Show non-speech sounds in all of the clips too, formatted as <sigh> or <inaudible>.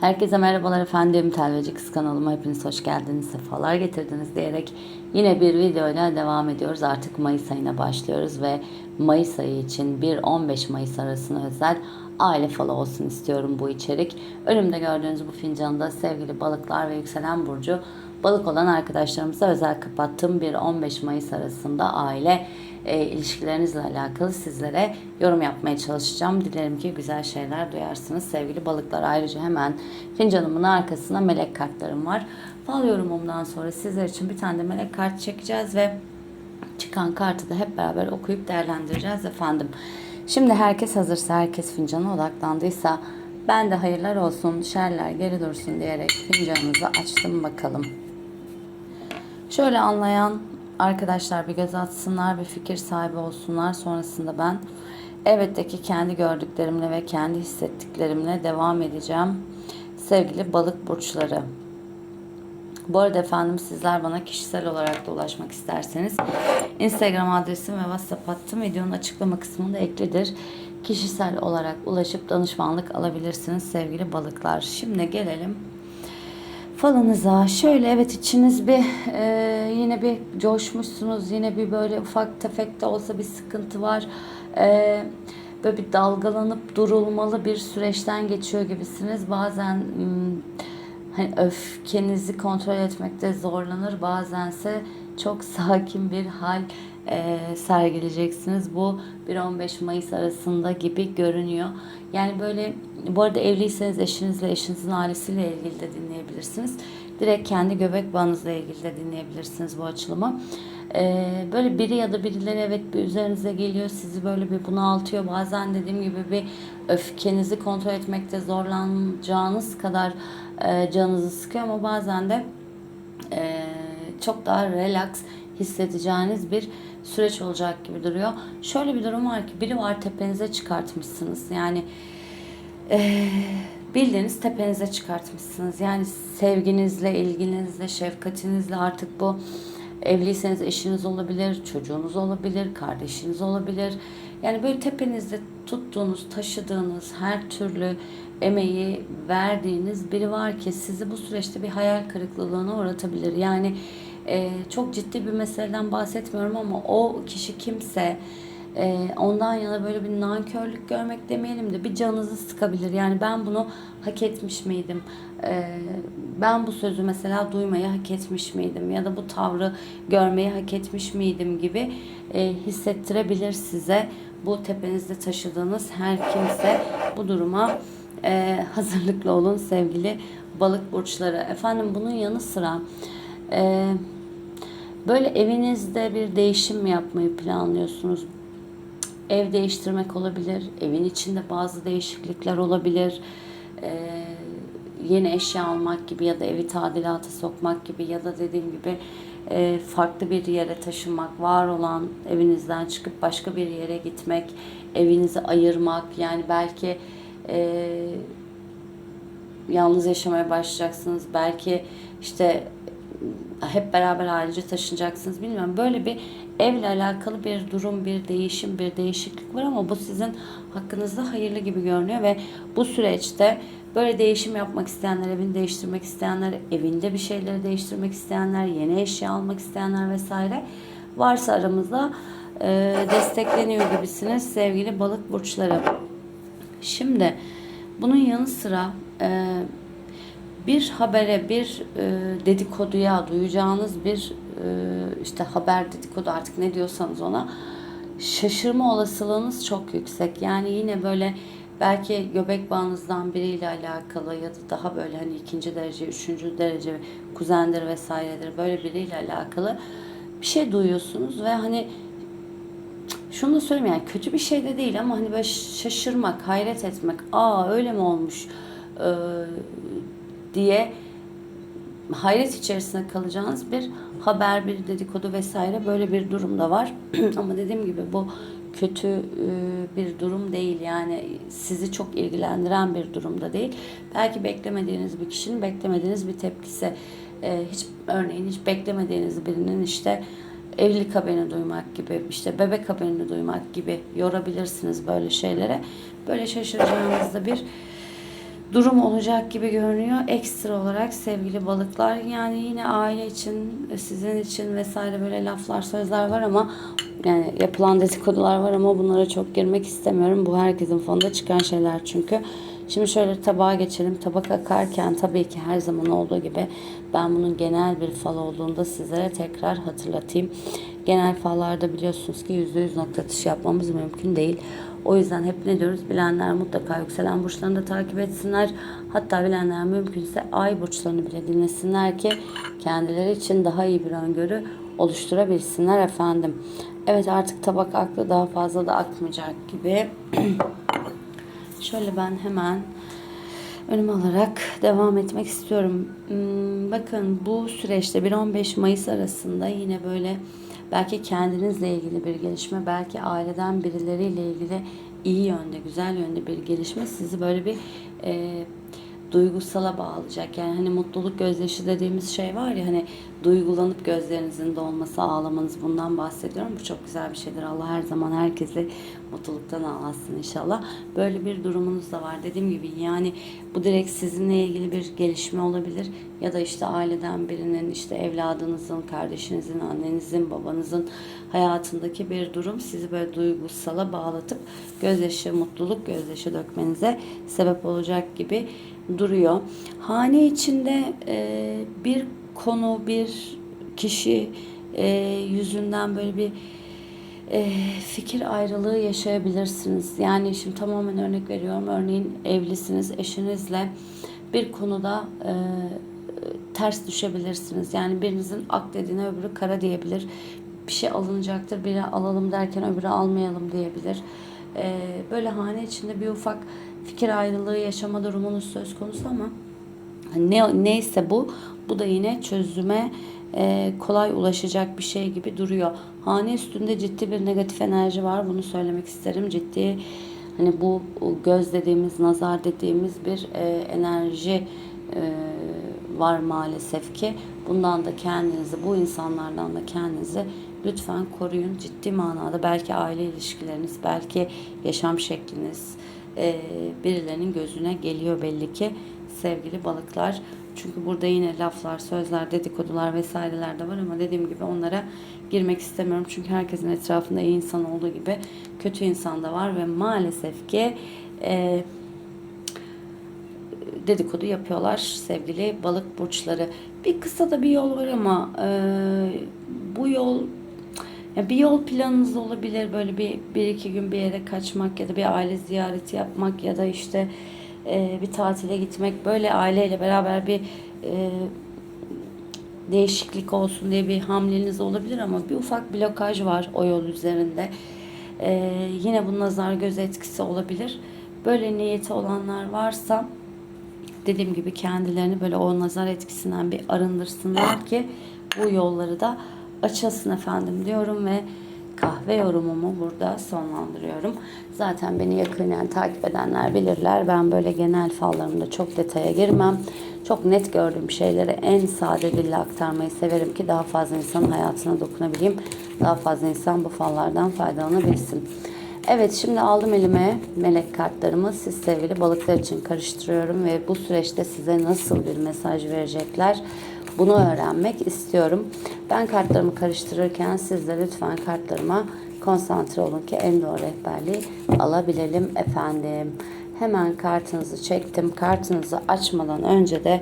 Herkese merhabalar efendim. Telveci Kız kanalıma hepiniz hoş geldiniz, sefalar getirdiniz diyerek yine bir videoyla devam ediyoruz. Artık Mayıs ayına başlıyoruz ve Mayıs ayı için 1-15 Mayıs arasına özel aile falı olsun istiyorum bu içerik. Önümde gördüğünüz bu fincanda sevgili balıklar ve yükselen burcu balık olan arkadaşlarımıza özel kapattığım 1-15 Mayıs arasında aile e, ilişkilerinizle alakalı sizlere yorum yapmaya çalışacağım. Dilerim ki güzel şeyler duyarsınız sevgili balıklar. Ayrıca hemen fincanımın arkasına melek kartlarım var. Fal yorumumdan sonra sizler için bir tane de melek kart çekeceğiz ve çıkan kartı da hep beraber okuyup değerlendireceğiz efendim. Şimdi herkes hazırsa, herkes fincana odaklandıysa ben de hayırlar olsun, şerler geri dursun diyerek fincanımızı açtım bakalım. Şöyle anlayan arkadaşlar bir göz atsınlar, bir fikir sahibi olsunlar. Sonrasında ben elbette ki kendi gördüklerimle ve kendi hissettiklerimle devam edeceğim. Sevgili balık burçları. Bu arada efendim sizler bana kişisel olarak da ulaşmak isterseniz Instagram adresim ve WhatsApp hattım videonun açıklama kısmında eklidir. Kişisel olarak ulaşıp danışmanlık alabilirsiniz sevgili balıklar. Şimdi gelelim falınıza. Şöyle evet içiniz bir e, yine bir coşmuşsunuz. Yine bir böyle ufak tefek de olsa bir sıkıntı var. E, böyle bir dalgalanıp durulmalı bir süreçten geçiyor gibisiniz. Bazen hmm, hani öfkenizi kontrol etmekte zorlanır. Bazense çok sakin bir hal e, sergileyeceksiniz. Bu 1-15 Mayıs arasında gibi görünüyor. Yani böyle bu arada evliyseniz eşinizle, eşinizin ailesiyle ilgili de dinleyebilirsiniz. Direkt kendi göbek bağınızla ilgili de dinleyebilirsiniz bu açılımı. Ee, böyle biri ya da birileri evet bir üzerinize geliyor sizi böyle bir bunaltıyor bazen dediğim gibi bir öfkenizi kontrol etmekte zorlanacağınız kadar e, canınızı sıkıyor ama bazen de e, çok daha relax hissedeceğiniz bir süreç olacak gibi duruyor. Şöyle bir durum var ki biri var tepenize çıkartmışsınız yani e, bildiğiniz tepenize çıkartmışsınız yani sevginizle, ilginizle, şefkatinizle artık bu Evliyseniz eşiniz olabilir, çocuğunuz olabilir, kardeşiniz olabilir. Yani böyle tepenizde tuttuğunuz, taşıdığınız her türlü emeği verdiğiniz biri var ki sizi bu süreçte bir hayal kırıklığına uğratabilir. Yani e, çok ciddi bir meseleden bahsetmiyorum ama o kişi kimse e, ondan yana böyle bir nankörlük görmek demeyelim de bir canınızı sıkabilir. Yani ben bunu hak etmiş miydim? E, ben bu sözü mesela duymayı hak etmiş miydim? Ya da bu tavrı görmeyi hak etmiş miydim gibi e, hissettirebilir size. Bu tepenizde taşıdığınız her kimse bu duruma e, hazırlıklı olun sevgili balık burçları. Efendim bunun yanı sıra e, böyle evinizde bir değişim yapmayı planlıyorsunuz? Ev değiştirmek olabilir, evin içinde bazı değişiklikler olabilir. E, yeni eşya almak gibi ya da evi tadilata sokmak gibi ya da dediğim gibi e, farklı bir yere taşınmak, var olan evinizden çıkıp başka bir yere gitmek, evinizi ayırmak yani belki e, yalnız yaşamaya başlayacaksınız. Belki işte hep beraber ailece taşınacaksınız. Bilmiyorum. Böyle bir evle alakalı bir durum, bir değişim, bir değişiklik var ama bu sizin hakkınızda hayırlı gibi görünüyor ve bu süreçte böyle değişim yapmak isteyenler, evini değiştirmek isteyenler, evinde bir şeyleri değiştirmek isteyenler, yeni eşya almak isteyenler vesaire varsa aramızda e, destekleniyor gibisiniz sevgili balık burçları. Şimdi bunun yanı sıra e, bir habere, bir e, dedikoduya duyacağınız bir e, işte haber dedikodu artık ne diyorsanız ona şaşırma olasılığınız çok yüksek. Yani yine böyle belki göbek bağınızdan biriyle alakalı ya da daha böyle hani ikinci derece, üçüncü derece kuzendir vesairedir böyle biriyle alakalı bir şey duyuyorsunuz ve hani şunu da söyleyeyim yani kötü bir şey de değil ama hani böyle şaşırmak, hayret etmek, aa öyle mi olmuş ee, diye hayret içerisinde kalacağınız bir haber, bir dedikodu vesaire böyle bir durum da var. <clears throat> ama dediğim gibi bu kötü e, bir durum değil yani sizi çok ilgilendiren bir durumda değil. Belki beklemediğiniz bir kişinin beklemediğiniz bir tepkisi e, hiç örneğin hiç beklemediğiniz birinin işte evlilik haberini duymak gibi, işte bebek haberini duymak gibi yorabilirsiniz böyle şeylere. Böyle şaşıracağınızda bir durum olacak gibi görünüyor. Ekstra olarak sevgili balıklar yani yine aile için, sizin için vesaire böyle laflar, sözler var ama yani yapılan dedikodular var ama bunlara çok girmek istemiyorum. Bu herkesin fonda çıkan şeyler çünkü. Şimdi şöyle tabağa geçelim. Tabak akarken tabii ki her zaman olduğu gibi ben bunun genel bir fal olduğunda sizlere tekrar hatırlatayım. Genel fallarda biliyorsunuz ki %100 nokta atışı yapmamız mümkün değil. O yüzden hep ne diyoruz? Bilenler mutlaka yükselen burçlarını da takip etsinler. Hatta bilenler mümkünse ay burçlarını bile dinlesinler ki kendileri için daha iyi bir öngörü oluşturabilsinler efendim. Evet artık tabak aklı daha fazla da akmayacak gibi. <clears throat> Şöyle ben hemen önüme alarak devam etmek istiyorum. Hmm, bakın bu süreçte 1-15 Mayıs arasında yine böyle belki kendinizle ilgili bir gelişme, belki aileden birileriyle ilgili iyi yönde, güzel yönde bir gelişme sizi böyle bir e, duygusala bağlayacak. Yani hani mutluluk gözyaşı dediğimiz şey var ya hani duygulanıp gözlerinizin dolması, ağlamanız bundan bahsediyorum. Bu çok güzel bir şeydir. Allah her zaman herkesi mutluluktan ağlasın inşallah. Böyle bir durumunuz da var. Dediğim gibi yani bu direkt sizinle ilgili bir gelişme olabilir ya da işte aileden birinin işte evladınızın, kardeşinizin, annenizin, babanızın hayatındaki bir durum sizi böyle duygusala bağlatıp gözyaşı, mutluluk gözyaşı dökmenize sebep olacak gibi duruyor. Hane içinde e, bir konu, bir kişi e, yüzünden böyle bir e, fikir ayrılığı yaşayabilirsiniz. Yani şimdi tamamen örnek veriyorum. Örneğin evlisiniz, eşinizle bir konuda e, ters düşebilirsiniz. Yani birinizin ak dediğine öbürü kara diyebilir. Bir şey alınacaktır, biri alalım derken öbürü almayalım diyebilir. E, böyle hane içinde bir ufak fikir ayrılığı yaşama durumunuz söz konusu ama ne neyse bu bu da yine çözüme e, kolay ulaşacak bir şey gibi duruyor. Hane üstünde ciddi bir negatif enerji var. Bunu söylemek isterim. Ciddi hani bu göz dediğimiz, nazar dediğimiz bir e, enerji e, var maalesef ki. Bundan da kendinizi, bu insanlardan da kendinizi lütfen koruyun. Ciddi manada belki aile ilişkileriniz, belki yaşam şekliniz e, birilerinin gözüne geliyor belli ki sevgili balıklar. Çünkü burada yine laflar, sözler, dedikodular vesaireler de var ama dediğim gibi onlara girmek istemiyorum. Çünkü herkesin etrafında iyi insan olduğu gibi kötü insan da var ve maalesef ki e, dedikodu yapıyorlar sevgili balık burçları. Bir kısa da bir yol var ama e, bu yol ya bir yol planınız olabilir böyle bir, bir iki gün bir yere kaçmak ya da bir aile ziyareti yapmak ya da işte e, bir tatile gitmek böyle aileyle beraber bir e, değişiklik olsun diye bir hamleniz olabilir ama bir ufak blokaj var o yol üzerinde. E, yine bu nazar göz etkisi olabilir. Böyle niyeti olanlar varsa dediğim gibi kendilerini böyle o nazar etkisinden bir arındırsınlar ki bu yolları da açılsın efendim diyorum ve kahve yorumumu burada sonlandırıyorum. Zaten beni yakından takip edenler bilirler. Ben böyle genel fallarımda çok detaya girmem. Çok net gördüğüm şeyleri en sade dille aktarmayı severim ki daha fazla insanın hayatına dokunabileyim. Daha fazla insan bu fallardan faydalanabilsin. Evet şimdi aldım elime melek kartlarımı siz sevgili balıklar için karıştırıyorum ve bu süreçte size nasıl bir mesaj verecekler bunu öğrenmek istiyorum. Ben kartlarımı karıştırırken siz de lütfen kartlarıma konsantre olun ki en doğru rehberliği alabilelim efendim. Hemen kartınızı çektim. Kartınızı açmadan önce de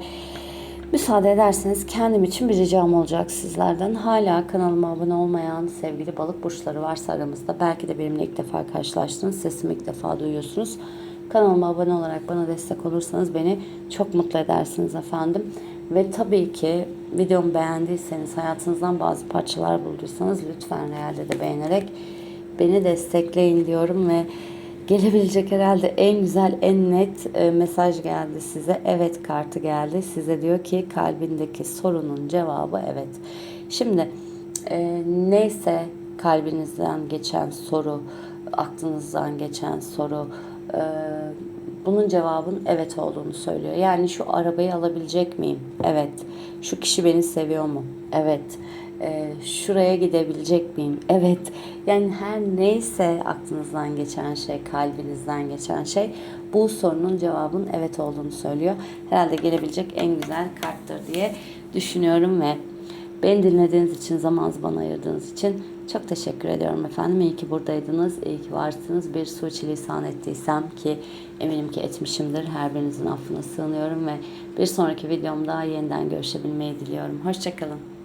müsaade ederseniz kendim için bir ricam olacak sizlerden. Hala kanalıma abone olmayan sevgili balık burçları varsa aramızda. Belki de benimle ilk defa karşılaştınız. Sesimi ilk defa duyuyorsunuz. Kanalıma abone olarak bana destek olursanız beni çok mutlu edersiniz efendim. Ve tabii ki videomu beğendiyseniz, hayatınızdan bazı parçalar bulduysanız lütfen realde de beğenerek beni destekleyin diyorum ve gelebilecek herhalde en güzel, en net e, mesaj geldi size. Evet kartı geldi. Size diyor ki kalbindeki sorunun cevabı evet. Şimdi e, neyse kalbinizden geçen soru, aklınızdan geçen soru, e, bunun cevabın evet olduğunu söylüyor. Yani şu arabayı alabilecek miyim? Evet. Şu kişi beni seviyor mu? Evet. e, şuraya gidebilecek miyim? Evet. Yani her neyse aklınızdan geçen şey, kalbinizden geçen şey bu sorunun cevabının evet olduğunu söylüyor. Herhalde gelebilecek en güzel karttır diye düşünüyorum ve Beni dinlediğiniz için, zamanınızı bana ayırdığınız için çok teşekkür ediyorum efendim. İyi ki buradaydınız, iyi ki varsınız. Bir suçilisan ettiysem ki eminim ki etmişimdir. Her birinizin affına sığınıyorum ve bir sonraki videomda yeniden görüşebilmeyi diliyorum. Hoşçakalın.